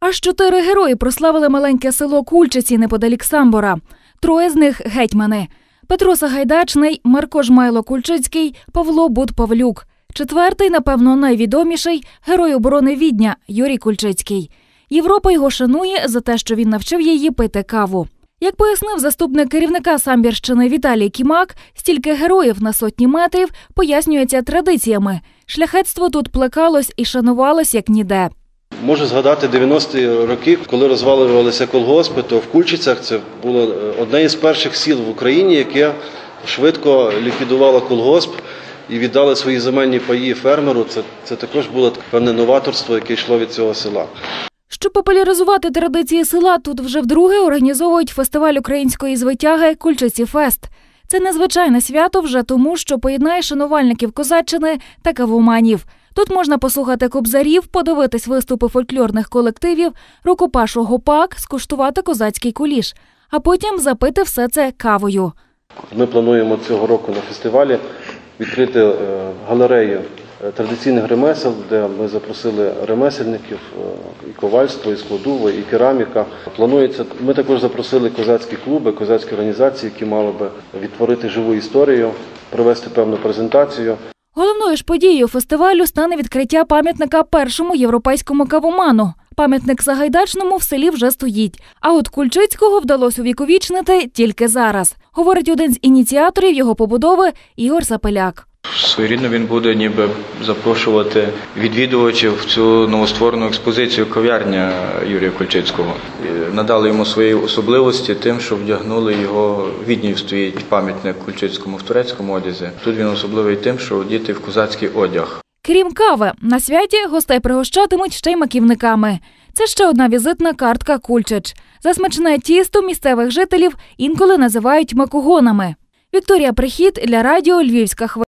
Аж чотири герої прославили маленьке село Кульчиці неподалік Самбора. Троє з них гетьмани. Петро Сагайдачний, Марко Жмайло Кульчицький, Павло Буд-Павлюк. Четвертий, напевно, найвідоміший герой оборони Відня Юрій Кульчицький. Європа його шанує за те, що він навчив її пити каву. Як пояснив заступник керівника Самбірщини Віталій Кімак, стільки героїв на сотні метрів пояснюється традиціями. Шляхетство тут плекалось і шанувалось як ніде. Можу згадати 90-ті роки, коли розвалювалися колгоспи, то в Кульчицях це було е, одне із перших сіл в Україні, яке швидко ліквідувало колгосп і віддали свої земельні паї фермеру. Це, це також було певне новаторство, яке йшло від цього села. Щоб популяризувати традиції села, тут вже вдруге організовують фестиваль української звитяги Кульчиці Фест. Це незвичайне свято вже тому, що поєднає шанувальників козаччини та кавоманів. Тут можна послухати кобзарів, подивитись виступи фольклорних колективів, рукопашу гопак, скуштувати козацький куліш, а потім запити все це кавою. Ми плануємо цього року на фестивалі відкрити е, галерею е, традиційних ремесел, де ми запросили ремесельників е, і ковальство, і складово, і кераміка. Планується. Ми також запросили козацькі клуби, козацькі організації, які мали би відтворити живу історію, провести певну презентацію. Головною ж подією фестивалю стане відкриття пам'ятника першому європейському кавоману. Пам'ятник Сагайдачному в селі вже стоїть. А от Кульчицького вдалося увіковічнити тільки зараз, говорить один з ініціаторів його побудови Ігор Сапеляк. Своєрідно він буде ніби запрошувати відвідувачів в цю новостворену експозицію кав'ярня Юрія Кольчицького. Надали йому свої особливості тим, що вдягнули його в Відні стоїть пам'ятник Кульчицькому в турецькому одязі. Тут він особливий тим, що одітий в козацький одяг. Крім кави, на святі гостей пригощатимуть ще й маківниками. Це ще одна візитна картка Кульчич. За смачне тісто місцевих жителів інколи називають макогонами. Вікторія Прихід для радіо Львівська хвиля.